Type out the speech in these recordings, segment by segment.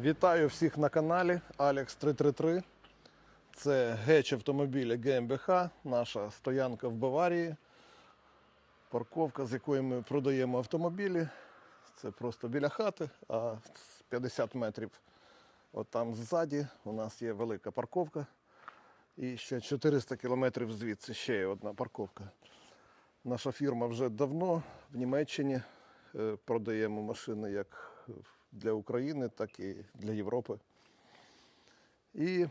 Вітаю всіх на каналі Alex 333. Це геч автомобіля GmbH, наша стоянка в Баварії. Парковка, з якої ми продаємо автомобілі. Це просто біля хати, а 50 метрів от там ззаді у нас є велика парковка. І ще 400 кілометрів звідси ще є одна парковка. Наша фірма вже давно в Німеччині е, продаємо машини як для України, так і для Європи. І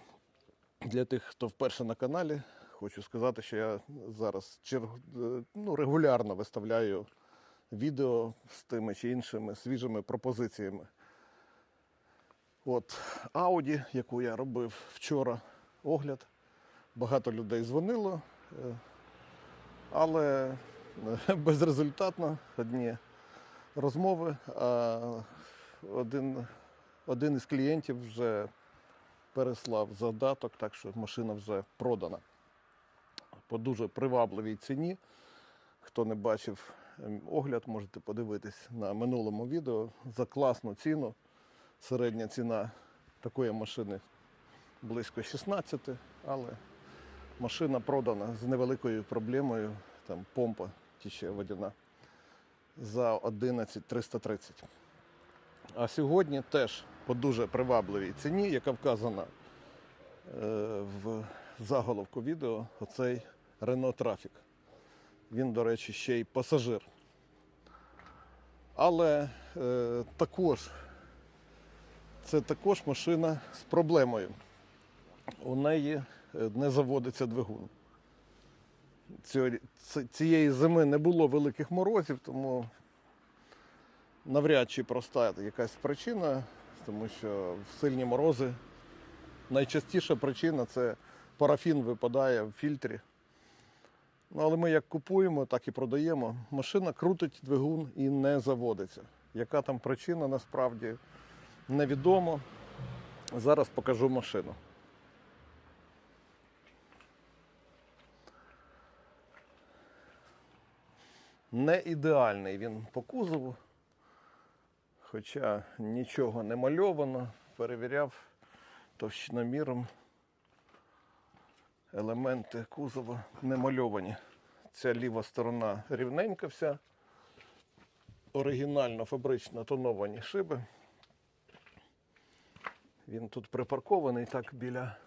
для тих, хто вперше на каналі, хочу сказати, що я зараз черг... ну, регулярно виставляю відео з тими чи іншими свіжими пропозиціями. От Audi, яку я робив вчора, огляд. Багато людей дзвонило, е, але е, безрезультатно одні розмови. Один, один із клієнтів вже переслав задаток, так що машина вже продана. По дуже привабливій ціні. Хто не бачив ем, огляд, можете подивитись на минулому відео за класну ціну. Середня ціна такої машини близько 16, але машина продана з невеликою проблемою, там помпа тече водяна за 11 330. А сьогодні теж по дуже привабливій ціні, яка вказана е, в заголовку відео, оцей Renault Trafic. Він, до речі, ще й пасажир. Але е, також це також машина з проблемою. У неї е, не заводиться двигун. Цієї зими не було великих морозів, тому навряд чи проста якась причина, тому що в сильні морози найчастіша причина це парафін випадає в фільтрі. Ну, але ми як купуємо, так і продаємо. Машина крутить двигун і не заводиться. Яка там причина насправді невідомо. Зараз покажу машину. Не ідеальний він по кузову, хоча нічого не мальовано, перевіряв товщиноміром. Елементи кузова не мальовані. Ця ліва сторона рівненька вся. Оригінально фабрично тоновані шиби. Він тут припаркований так біля,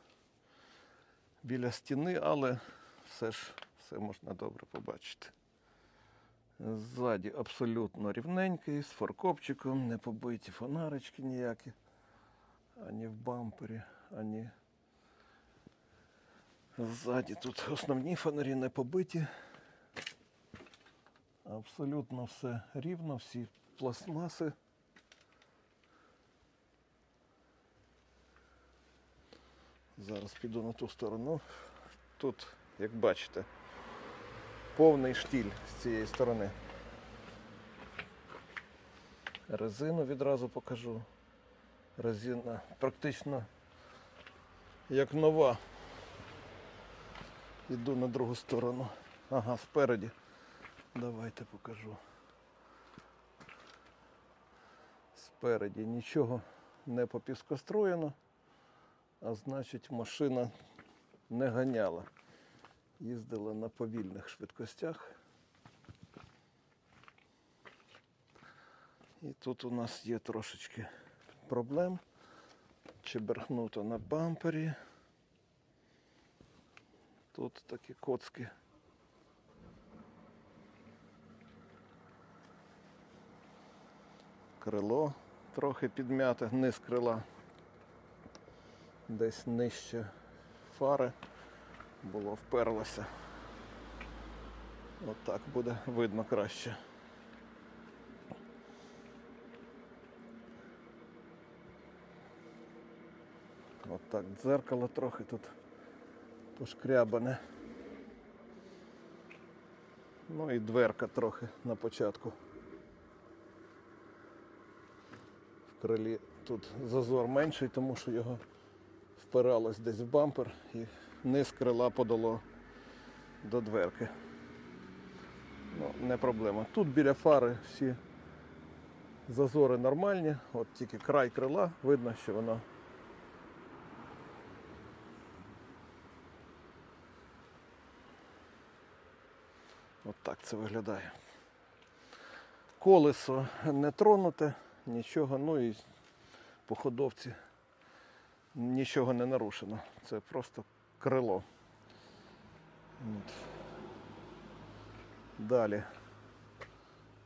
біля стіни, але все ж все можна добре побачити. Ззаді абсолютно рівненький, з фаркопчиком, не побиті фонарички ніякі, ані в бампері, ані. Ззаді тут основні фонарі не побиті. Абсолютно все рівно, всі пластмаси. Зараз піду на ту сторону. Тут, як бачите, повний штіль з цієї сторони. Резину відразу покажу. Резина практично як нова. Іду на другу сторону. Ага, спереді. Давайте покажу. Спереді нічого не попіскостроєно, а значить машина не ганяла. Їздила на повільних швидкостях. І тут у нас є трошечки проблем. Чеберхнуто на бампері. Тут такі коцки. Крило трохи підмяте, низ крила. Десь нижче фари було вперлося. Отак буде видно краще. Отак дзеркало трохи тут пошкрябане. Ну і дверка трохи на початку. В крилі тут зазор менший, тому що його впиралось десь в бампер і низ крила подало до дверки. Ну, не проблема. Тут біля фари всі Зазори нормальні, от тільки край крила, видно, що воно От так це виглядає. Колесо не тронуте, нічого, ну і по ходовці нічого не нарушено. Це просто крило. От. Далі.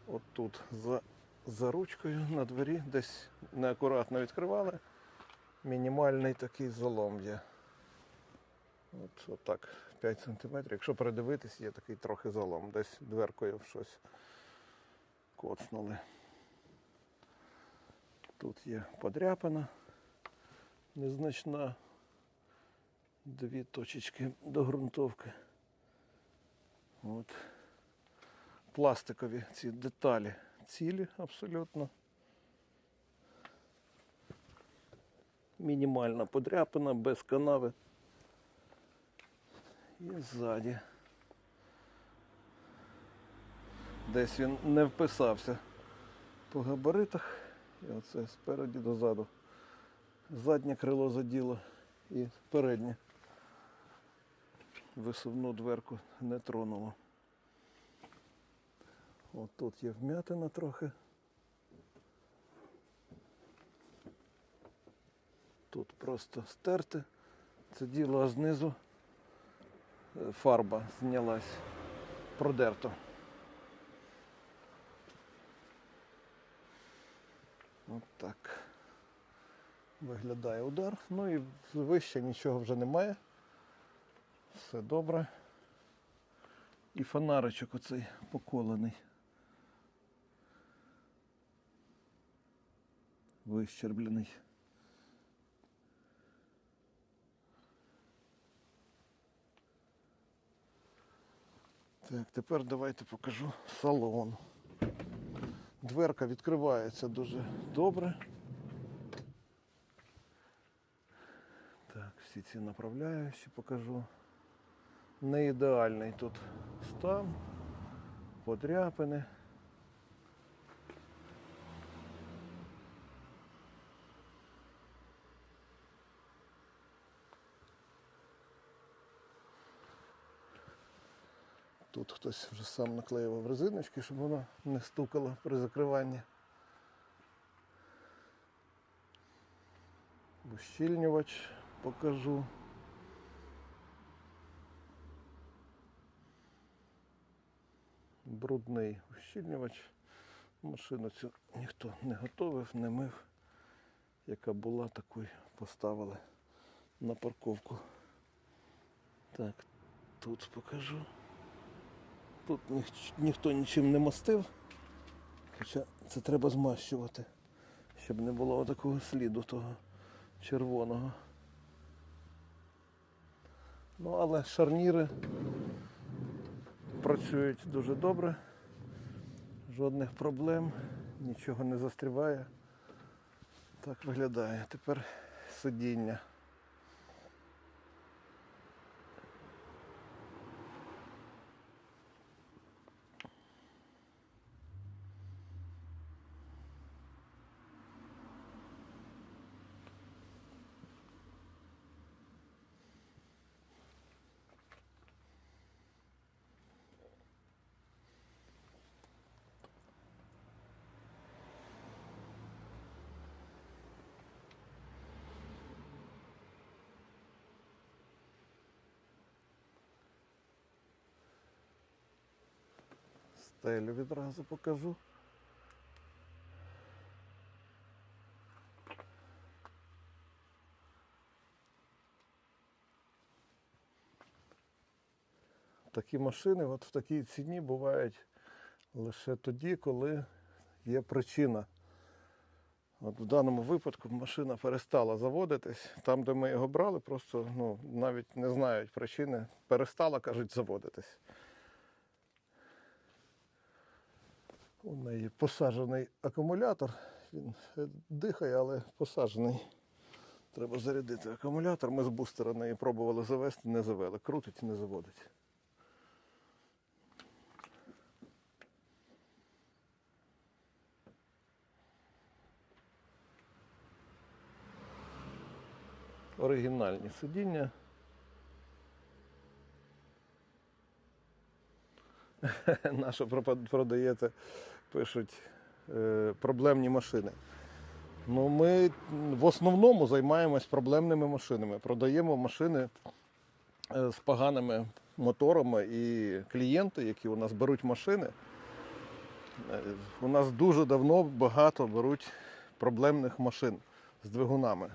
От тут за, за ручкою на двері десь неакуратно відкривали. Мінімальний такий залом є. От, от так, 5 см. Якщо передивитись, є такий трохи залом. Десь дверкою щось коцнули. Тут є подряпина незначна. Дві точечки до ґрунтовки. От. Пластикові ці деталі цілі абсолютно. Мінімальна подряпина, без канави. І ззаді. Десь він не вписався по габаритах. І оце спереді дозаду. Заднє крило заділо і переднє. Висувну дверку не тронуло. От тут є вмятина трохи. Тут просто стерти. Це діло знизу е, фарба знялась, продерто. От так виглядає удар. Ну і вище нічого вже немає. Все добре. І фонаричок оцей поколений. Вищерблений. Так, тепер давайте покажу салон. Дверка відкривається дуже добре. Так, всі ці направляючі покажу. Не ідеальний тут стан, подряпини. Тут хтось вже сам наклеював резиночки, щоб воно не стукало при закриванні. Ущільнювач покажу. Брудний ущільнювач. Машину цю ніхто не готовив, не мив. Яка була, таку поставили на парковку. Так, тут покажу. Тут ніх- ніхто нічим не мастив. Хоча це треба змащувати, щоб не було такого сліду того червоного. Ну, але шарніри працюють дуже добре. Жодних проблем, нічого не застріває. Так виглядає. Тепер сидіння. Стелю відразу покажу. Такі машини от в такій ціні бувають лише тоді, коли є причина. От в даному випадку машина перестала заводитись. Там, де ми його брали, просто ну, навіть не знають причини. Перестала, кажуть, заводитись. У неї посаджений акумулятор. Він е, дихає, але посаджений. Треба зарядити акумулятор. Ми з бустера неї пробували завести, не завели. Крутить і не заводить. Оригінальні сидіння. Наша продаєте пишуть е, проблемні машини. Ну, ми в основному займаємось проблемними машинами. Продаємо машини е, з поганими моторами і клієнти, які у нас беруть машини. е, У нас дуже давно багато беруть проблемних машин з двигунами.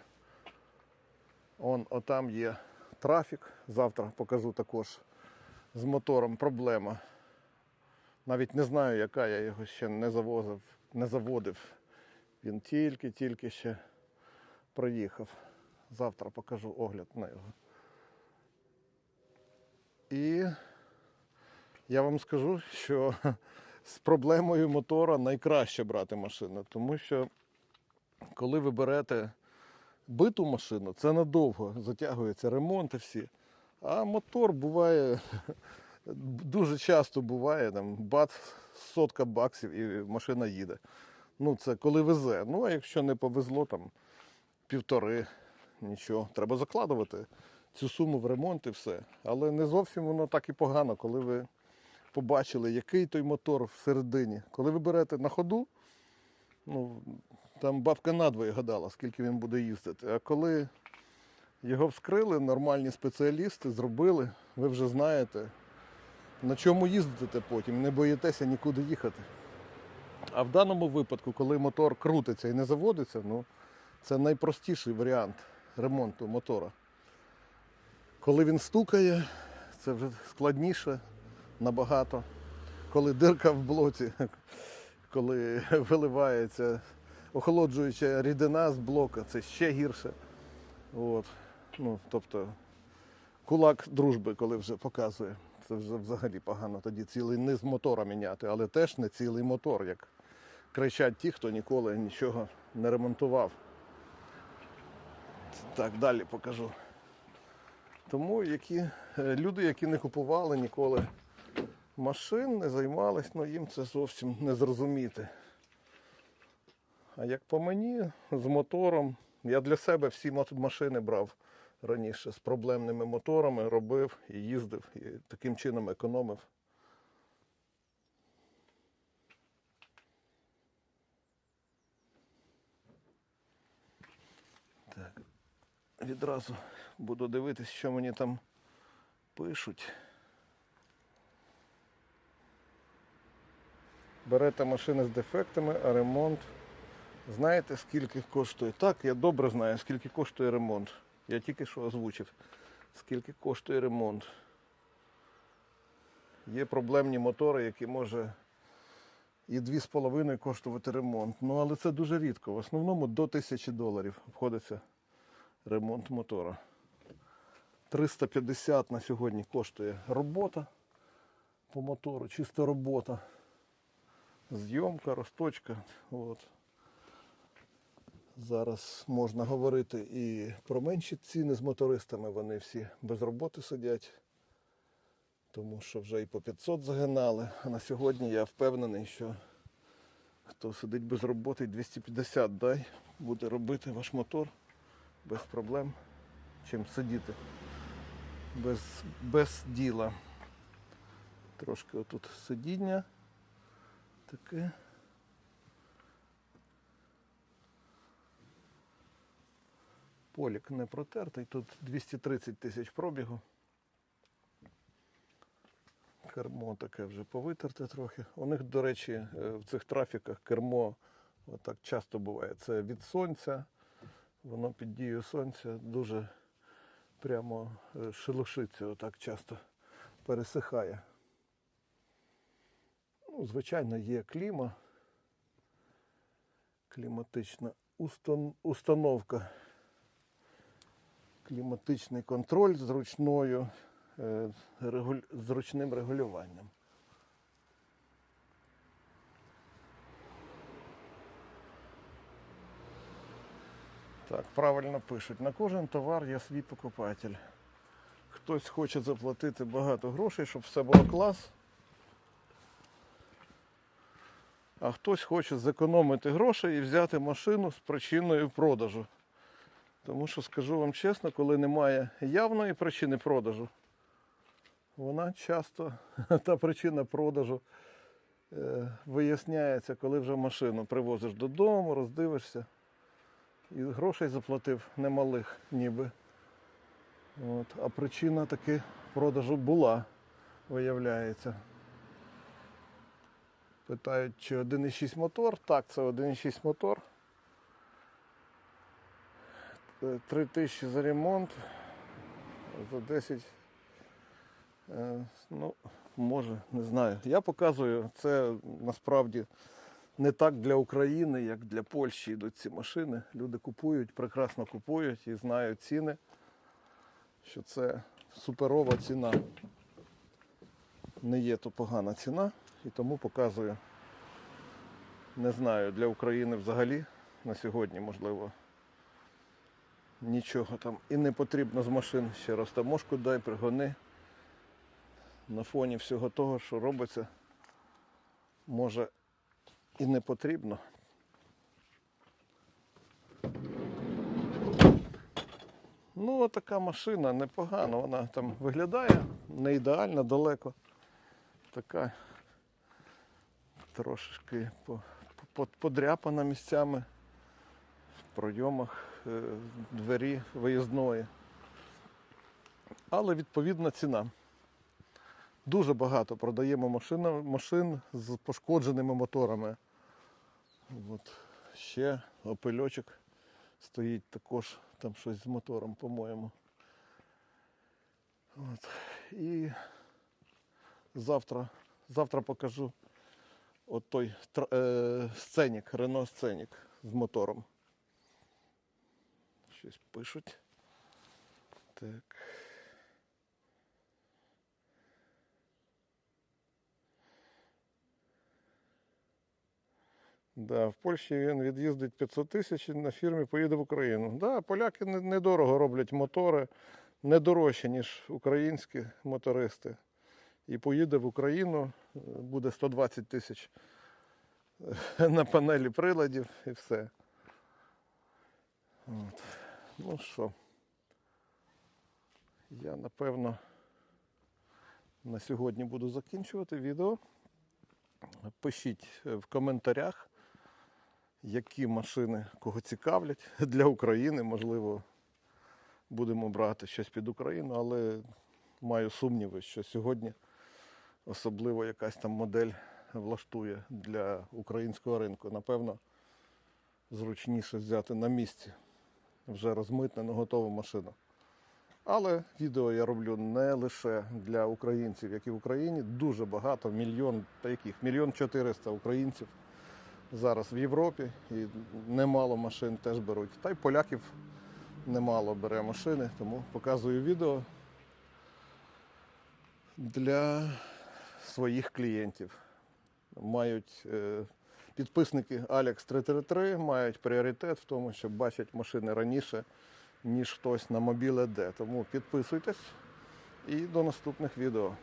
Он, отам є трафік. Завтра покажу також з мотором проблема. Навіть не знаю, яка я його ще не завозив, не заводив. Він тільки-тільки ще проїхав. Завтра покажу огляд на його. І я вам скажу, що з проблемою мотора найкраще брати машину, тому що коли ви берете биту машину, це надовго затягується ремонти всі. А мотор буває, дуже часто буває, там, бац, сотка баксів і машина їде. Ну, це коли везе. Ну, а якщо не повезло, там півтори, нічого. Треба закладувати цю суму в ремонт і все. Але не зовсім воно так і погано, коли ви побачили, який той мотор всередині. Коли ви берете на ходу, ну, там бабка надвоє гадала, скільки він буде їздити. А коли його вскрили, нормальні спеціалісти зробили, ви вже знаєте, на чому їздите потім, не боїтеся нікуди їхати. А в даному випадку, коли мотор крутиться і не заводиться, ну, це найпростіший варіант ремонту мотора. Коли він стукає, це вже складніше набагато. Коли дирка в блоці, коли виливається охолоджуюча рідина з блока, це ще гірше. От. Ну, тобто кулак дружби, коли вже показує. Це вже взагалі погано тоді цілий низ мотора міняти, але теж не цілий мотор, як кричать ті, хто ніколи нічого не ремонтував. Так, далі покажу. Тому які, е, люди, які не купували ніколи машин, не займались, ну їм це зовсім не зрозуміти. А як по мені, з мотором, я для себе всі машини брав раніше з проблемними моторами, робив і їздив, і таким чином економив. Так. Відразу буду дивитись, що мені там пишуть. Берете машини з дефектами, а ремонт. Знаєте, скільки коштує? Так, я добре знаю, скільки коштує ремонт. Я тільки що озвучив, скільки коштує ремонт. Є проблемні мотори, які може і 2,5 коштувати ремонт. Ну, але це дуже рідко. В основному до 1000 доларів обходиться ремонт мотора. 350 на сьогодні коштує робота по мотору, чисто робота. Зйомка, розточка. От. Зараз можна говорити і про менші ціни з мотористами. Вони всі без роботи сидять, тому що вже і по 500 загинали. А на сьогодні я впевнений, що хто сидить без роботи, 250 дай, буде робити ваш мотор без проблем, чим сидіти без, без діла. Трошки отут сидіння таке. Полік не протертий, тут 230 тисяч пробігу. Кермо таке вже повитерте трохи. У них, до речі, е, в цих трафіках кермо отак часто буває. Це від сонця, воно під дією сонця дуже прямо е, шелушиться, отак часто пересихає. Ну, звичайно, є кліма, кліматична установка, кліматичний контроль з ручною, е, з ручним регулюванням. Так, правильно пишуть. На кожен товар є свій покупатель. Хтось хоче заплатити багато грошей, щоб все було клас. А хтось хоче зекономити гроші і взяти машину з причиною продажу. Тому що скажу вам чесно, коли немає явної причини продажу, вона часто, та причина продажу е, виясняється, коли вже машину привозиш додому, роздивишся. І грошей заплатив немалих ніби. От. А причина таки продажу була, виявляється. Питають, чи 1,6 мотор. Так, це 1,6 мотор. 3 тисячі за ремонт. За 10. е, Ну, може, не знаю. Я показую, це насправді не так для України, як для Польщі йдуть ці машини. Люди купують, прекрасно купують і знають ціни, що це суперова ціна. Не є то погана ціна, і тому показую. Не знаю, для України взагалі на сьогодні, можливо, нічого там і не потрібно з машин. Ще раз таможку дай, пригони. На фоні всього того, що робиться, може і не потрібно. Ну, така машина непогана, вона там виглядає не ідеально далеко. Така трошечки по- по- подряпана місцями в пройомах двері виїзної. Але відповідна ціна. Дуже багато продаємо машин, машин з пошкодженими моторами. От. Ще опельочок стоїть також, там щось з мотором, по-моєму. От. І завтра, завтра покажу от той е, сценік, Рено Сценік з мотором. Щось пишуть. Так. Да, в Польщі він від'їздить 500 тисяч і на фірмі поїде в Україну. Да, поляки недорого роблять мотори, не дорожче, ніж українські мотористи. І поїде в Україну, буде 120 тисяч е, на панелі приладів і все. От. Ну що, я напевно на сьогодні буду закінчувати відео. Пишіть е, в коментарях, які машини кого цікавлять для України. Можливо, будемо брати щось під Україну, але маю сумніви, що сьогодні особливо якась там модель влаштує для українського ринку. Напевно, зручніше взяти на місці вже розмитнену готову машину. Але відео я роблю не лише для українців, як і в Україні. Дуже багато, мільйон та яких мільйон чотириста українців зараз в Європі і немало машин теж беруть. Та й поляків немало бере машини, тому показую відео для своїх клієнтів. Мають е, підписники Alex 333 мають пріоритет в тому, що бачать машини раніше, ніж хтось на мобіле де. Тому підписуйтесь і до наступних відео.